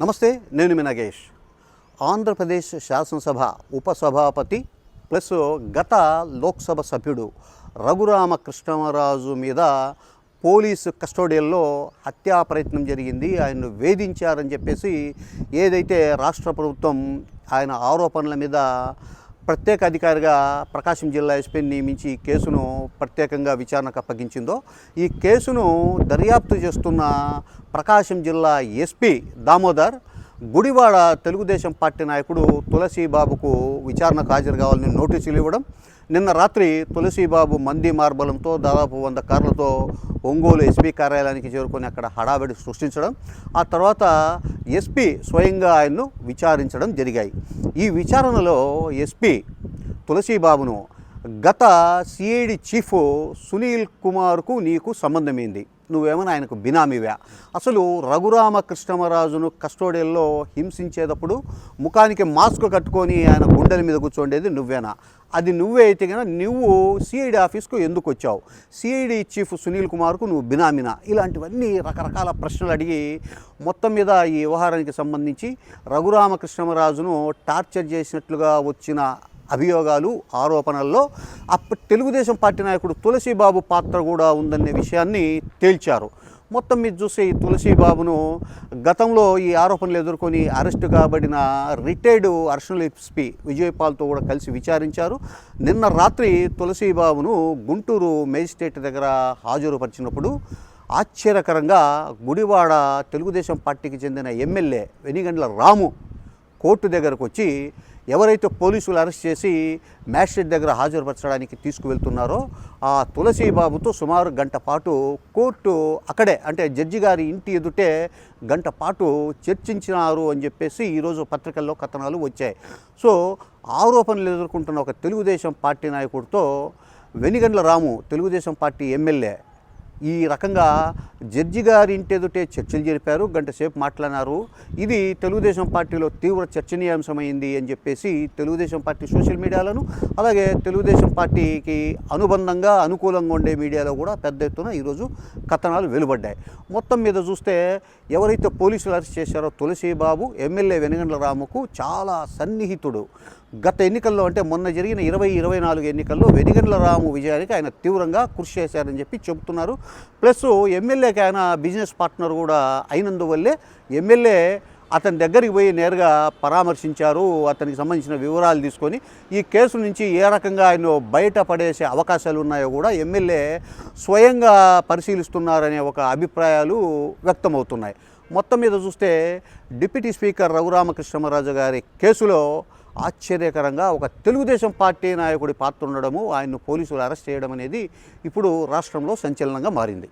నమస్తే నేను మీ నగేష్. ఆంధ్రప్రదేశ్ శాసనసభ ఉపసభాపతి ప్లస్ గత లోక్సభ సభ్యుడు రఘురామ కృష్ణరాజు మీద పోలీసు కస్టోడియల్లో హత్యా ప్రయత్నం జరిగింది. ఆయన్ను వేధించారని చెప్పేసి ఏదైతే రాష్ట్ర ప్రభుత్వం ఆయన ఆరోపణల మీద ప్రత్యేక అధికారిగా ప్రకాశం జిల్లా ఎస్పీని నియమించి ఈ కేసును ప్రత్యేకంగా విచారణకు అప్పగించిందో ఈ కేసును దర్యాప్తు చేస్తున్న ప్రకాశం జిల్లా ఎస్పీ దామోదర్ గుడివాడ తెలుగుదేశం పార్టీ నాయకుడు తులసీబాబుకు విచారణకు హాజరు కావాలని నోటీసులు ఇవ్వడం నిన్న రాత్రి తులసీబాబు మంది మార్బలంతో దాదాపు వంద కార్లతో ఒంగోలు ఎస్పీ కార్యాలయానికి చేరుకొని అక్కడ హడావిడి సృష్టించడం ఆ తర్వాత ఎస్పీ స్వయంగా ఆయన్ను విచారించడం జరిగాయి. ఈ విచారణలో ఎస్పీ తులసీబాబును గత సిఐడి చీఫ్ సునీల్ కుమార్కు నీకు సంబంధమైంది? నువ్వేమైనా ఆయనకు బినామీవా? అసలు రఘురామ కృష్ణమరాజును కస్టోడియల్లో హింసించేటప్పుడు ముఖానికి మాస్క్ కట్టుకొని ఆయన గుండెల మీద కూర్చోండేది నువ్వేనా? అది నువ్వే అయితే కనుక నువ్వు సిఐడి ఆఫీస్కు ఎందుకు వచ్చావు? సిఐడి చీఫ్ సునీల్ కుమార్కు నువ్వు బినామినా? ఇలాంటివన్నీ రకరకాల ప్రశ్నలు అడిగి మొత్తం మీద ఈ వ్యవహారానికి సంబంధించి రఘురామకృష్ణమరాజును టార్చర్ చేసినట్లుగా వచ్చిన అభియోగాలు ఆరోపణల్లో అప్పటి తెలుగుదేశం పార్టీ నాయకుడు తులసీబాబు పాత్ర కూడా ఉందనే విషయాన్ని తేల్చారు. మొత్తం మీరు చూస్తే ఈ తులసీబాబును గతంలో ఈ ఆరోపణలు ఎదుర్కొని అరెస్టు కాబడిన రిటైర్డ్ అర్షనల్ ఎస్పీ విజయపాల్తో కూడా కలిసి విచారించారు. నిన్న రాత్రి తులసీబాబును గుంటూరు మేజిస్ట్రేట్ దగ్గర హాజరుపరిచినప్పుడు ఆశ్చర్యకరంగా గుడివాడ తెలుగుదేశం పార్టీకి చెందిన ఎమ్మెల్యే వెనిగండ్ల రాము కోర్టు దగ్గరకు వచ్చి ఎవరైతే పోలీసులు అరెస్ట్ చేసి మ్యాజిస్ట్రేట్ దగ్గర హాజరుపరచడానికి తీసుకువెళ్తున్నారో ఆ తులసీబాబుతో సుమారు గంట పాటు కోర్టు అక్కడే అంటే జడ్జి గారి ఇంటి ఎదుటే గంట పాటు చర్చించినారు అని చెప్పేసి ఈరోజు పత్రికల్లో కథనాలు వచ్చాయి. సో ఆరోపణలు ఎదుర్కొంటున్న ఒక తెలుగుదేశం పార్టీ నాయకుడితో వెనిగండ్ల రాము తెలుగుదేశం పార్టీ ఎమ్మెల్యే ఈ రకంగా జడ్జి గారి ఇంటి ఎదుటే చర్చలు జరిపారు. గంట సేపు మాట్లాడినారు. ఇది తెలుగుదేశం పార్టీలో తీవ్ర చర్చనీయాంశమైంది అని చెప్పేసి తెలుగుదేశం పార్టీ సోషల్ మీడియాలను అలాగే తెలుగుదేశం పార్టీకి అనుబంధంగా అనుకూలంగా ఉండే మీడియాలో కూడా పెద్ద ఎత్తున ఈరోజు కథనాలు వెలువడ్డాయి. మొత్తం మీద చూస్తే ఎవరైతే పోలీసులు అరెస్ట్ చేశారో తులసీబాబు ఎమ్మెల్యే వెనగండ్ల రాముకు చాలా సన్నిహితుడు. గత ఎన్నికల్లో అంటే మొన్న జరిగిన ఇరవై ఇరవై నాలుగు ఎన్నికల్లో వెనిగండ్ల రాము విజయానికి ఆయన తీవ్రంగా కృషి చేశారని చెప్పి చెబుతున్నారు. ప్లస్ ఎమ్మెల్యేకి ఆయన బిజినెస్ పార్ట్నర్ కూడా అయినందువల్లే ఎమ్మెల్యే అతని దగ్గరికి పోయి నేరుగా పరామర్శించారు అతనికి సంబంధించిన వివరాలు తీసుకొని ఈ కేసు నుంచి ఏ రకంగా ఆయన బయటపడేసే అవకాశాలు ఉన్నాయో కూడా ఎమ్మెల్యే స్వయంగా పరిశీలిస్తున్నారనే ఒక అభిప్రాయాలు వ్యక్తమవుతున్నాయి. మొత్తం మీద చూస్తే డిప్యూటీ స్పీకర్ రఘురామకృష్ణమరాజు గారి కేసులో ఆశ్చర్యకరంగా ఒక తెలుగుదేశం పార్టీ నాయకుడి పాత్ర ఉండడము ఆయన్ను పోలీసులు అరెస్ట్ చేయడం అనేది ఇప్పుడు రాష్ట్రంలో సంచలనంగా మారింది.